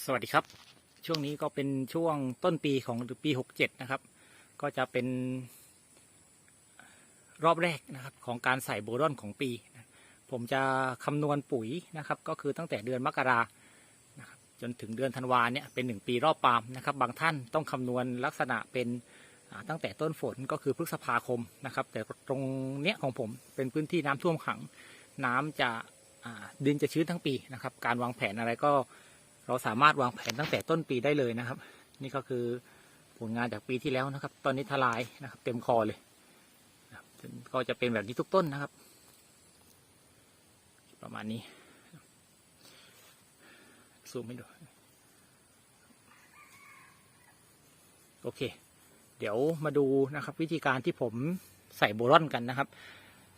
สวัสดีครับ ช่วงนี้ก็เป็นช่วงต้นปีของปี 67 นะครับ ก็จะเป็น รอบแรกนะครับ ของการใส่โบรอนของปี ผมจะคำนวณปุ๋ยนะครับ ก็คือตั้งแต่เดือนมกรานะครับจนถึงเดือนธันวาเนี่ยเป็นหนึ่งปีรอบปาล์มนะครับ บางท่านต้องคำนวณลักษณะเป็นตั้งแต่ต้นฝนก็คือพฤษภาคมนะครับ แต่ตรงเนี้ยของผมเป็นพื้นที่น้ำท่วมขัง น้ำจะดินจะชื้นทั้งปีนะครับ การวางแผนอะไรก็ เราสามารถวางแผนตั้งแต่ต้นปีได้เลยนะครับ นี่ก็คือผลงานจากปีที่แล้วนะครับ ตอนนี้ทลายนะครับ เต็มคอเลยนะก็จะเป็นแบบนี้ทุกต้นนะครับ ประมาณนี้ซูมให้ดูโอเค เดี๋ยวมาดูนะครับ วิธีการที่ผมใส่โบรอนกันนะครับ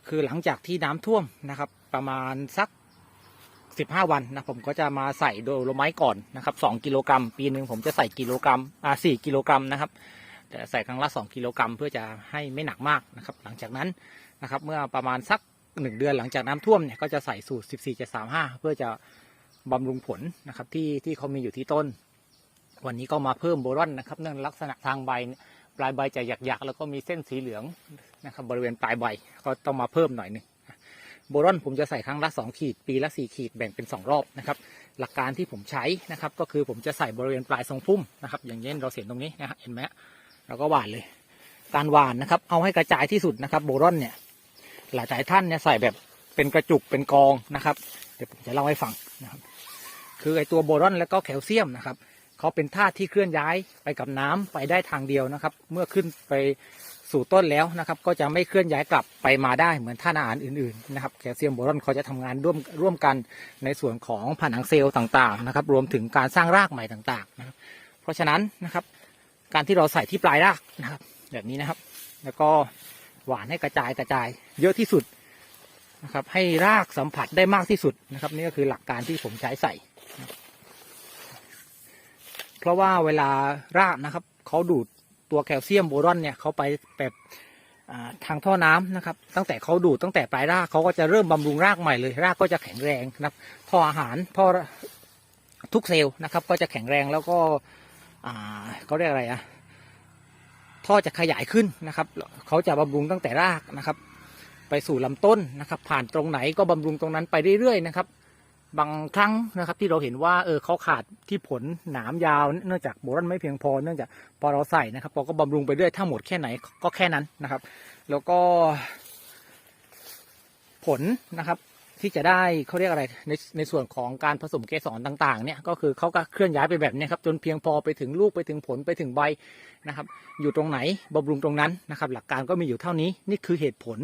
คือหลังจากที่น้ำท่วมนะครับ ประมาณสัก 15 วันนะผมก็จะมาใส่โดโลไม้ก่อนนะครับ2กิโลกรัมปีหนึ่งผมจะใส่กิโลกรัมอ่า4กิโลกรัมนะครับแต่ใส่ครั้งละ 2 กิโลกรัมเพื่อจะให้ไม่หนักมากนะครับหลังจากนั้นนะครับเมื่อประมาณสัก 1 เดือนหลังจากน้ำท่วมเนี่ยก็จะใส่สูตร 14 735 เพื่อจะบำรุงผลนะครับที่ที่เขามีอยู่ที่ต้น วันนี้ก็มาเพิ่มโบรอนนะครับเนื่องลักษณะทางใบปลายใบจะหยักๆแล้วก็มีเส้นสีเหลืองนะครับบริเวณปลายใบก็ต้องมาเพิ่มหน่อยนึง โบรอนผมจะใส่ครั้งละ 2 ขีด ปีละ 4 ขีดแบ่งเป็น 2 รอบนะครับ หลักการที่ผมใช้นะครับ ก็คือผมจะใส่บริเวณปลายทรงพุ่มนะครับ อย่างเช่นเราเห็นตรงนี้นะฮะเห็นไหมเราก็หว่านเลย การหว่านนะครับ เอาให้กระจายที่สุดนะครับ โบรอนเนี่ยหลายหลายท่านเนี่ยใส่แบบเป็นกระจุกเป็นกองนะครับเดี๋ยวผมจะเล่าให้ฟังนะครับ คือไอตัวโบรอนแล้วก็แคลเซียมนะครับเขาเป็นธาตุที่เคลื่อนย้ายไปกับน้ำไปได้ทางเดียวนะครับ เมื่อขึ้นไป สู่ต้นแล้วนะครับ ก็จะไม่เคลื่อนย้ายกลับไปมาได้เหมือนธาตุอาหารอื่นๆนะครับแคลเซียมโบรอนเขาจะทำงานร่วมร่วมกันในส่วนของผนังเซลล์ต่างๆนะครับ รวมถึงการสร้างรากใหม่ต่างๆนะครับเพราะฉะนั้นนะครับ การที่เราใส่ที่ปลายรากนะครับ แบบนี้นะครับ แล้วก็หวานให้กระจายกระจาย เยอะที่สุดนะครับ ให้รากสัมผัสได้มากที่สุดนะครับ นี่ก็คือหลักการที่ผมใช้ใส่ เพราะว่าเวลารากนะครับเขาดูด ตัวแคลเซียมโบรอนเนี่ยเขาไปแบบทางท่อน้ำนะครับตั้งแต่เขาดูดตั้งแต่ปลายรากเขาก็จะเริ่มบำรุงรากใหม่เลยรากก็จะแข็งแรงนะครับท่ออาหารท่อทุกเซลล์นะครับ ก็จะแข็งแรงแล้วก็อ่าเขาเรียกอะไรอะท่อจะขยายขึ้นนะครับเขาจะบำรุงตั้งแต่รากนะครับ ไปสู่ลำต้นนะครับ ผ่านตรงไหนก็บำรุงตรงนั้นไปเรื่อยๆนะครับ บางครั้งนะครับที่เราเห็นว่าเออเขาขาดที่ผลหนามยาว เนื่องจากโบรอนไม่เพียงพอเนื่องจากพอเราใส่นะครับเราก็บำรุงไปเรื่อยถ้าหมดแค่ไหนก็แค่นั้นนะครับ แล้วก็ ผลนะครับ ที่จะได้เขาเรียกอะไรในในส่วนของการผสมเกสรต่าง ๆ เนี่ยก็คือเขาก็เคลื่อนย้ายไปแบบนี้ครับ จนเพียงพอไปถึงลูกไปถึงผลไปถึงใบนะครับ อยู่ตรงไหนบำรุงตรงนั้นนะครับ หลักการก็มีอยู่เท่านี้นี่คือเหตุผล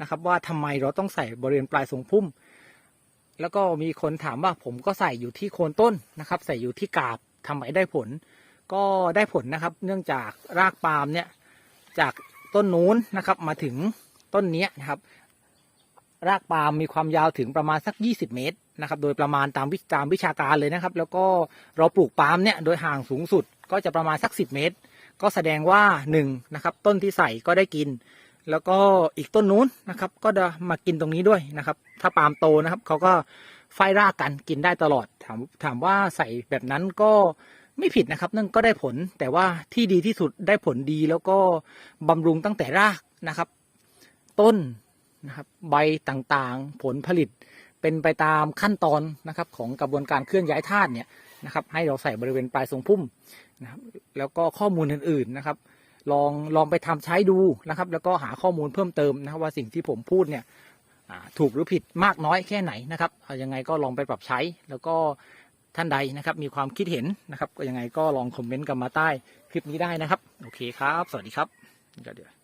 นะครับ ว่าทำไมเราต้องใส่บริเวณปลายทรงพุ่ม แล้วก็มีคนถามว่าผมก็ใส่อยู่ที่โคนต้นนะครับ ใส่อยู่ที่กาบทำไมได้ผล ก็ได้ผลนะครับ เนื่องจากรากปาล์มเนี่ยจากต้นนู้นนะครับ มาถึงต้นนี้นะครับ รากปาล์มมีความยาวถึงประมาณสัก 20 เมตรนะครับ โดยประมาณตามวิตามวิชาการเลยนะครับ แล้วก็เราปลูกปาล์มเนี่ยโดยห่างสูงสุดก็จะประมาณสัก 10 เมตร ก็แสดงว่า1นะครับต้นที่ใส่ก็ได้กิน แล้วก็อีกต้นนู้นนะครับ ก็จะมากินตรงนี้ด้วยนะครับ ถ้าปาล์มโตนะครับเขาก็ไฟรากกันกินได้ตลอด ถามถามว่าใส่แบบนั้นก็ไม่ผิดนะครับนั่นก็ได้ผลแต่ว่าที่ดีที่สุดได้ผลดีแล้วก็บำรุงตั้งแต่รากนะครับ ต้นนะครับ ใบต่างๆ ผลผลิตเป็นไปตามขั้นตอนนะครับ ของกระบวนการเคลื่อนย้ายธาตุเนี่ยนะครับ ให้เราใส่บริเวณปลายทรงพุ่มนะครับแล้วก็ข้อมูลอื่นๆนะครับ ลองลองไปทำใช้ดูนะครับ แล้วก็หาข้อมูลเพิ่มเติมนะครับว่าสิ่งที่ผมพูดเนี่ยถูกหรือผิดมากน้อยแค่ไหนนะครับยังไงก็ลองไปปรับใช้แล้วก็ท่านใดนะครับ มีความคิดเห็นนะครับ ก็ยังไงก็ลองคอมเมนต์กันมาใต้คลิปนี้ได้นะครับ โอเคครับ สวัสดีครับเดี๋ยว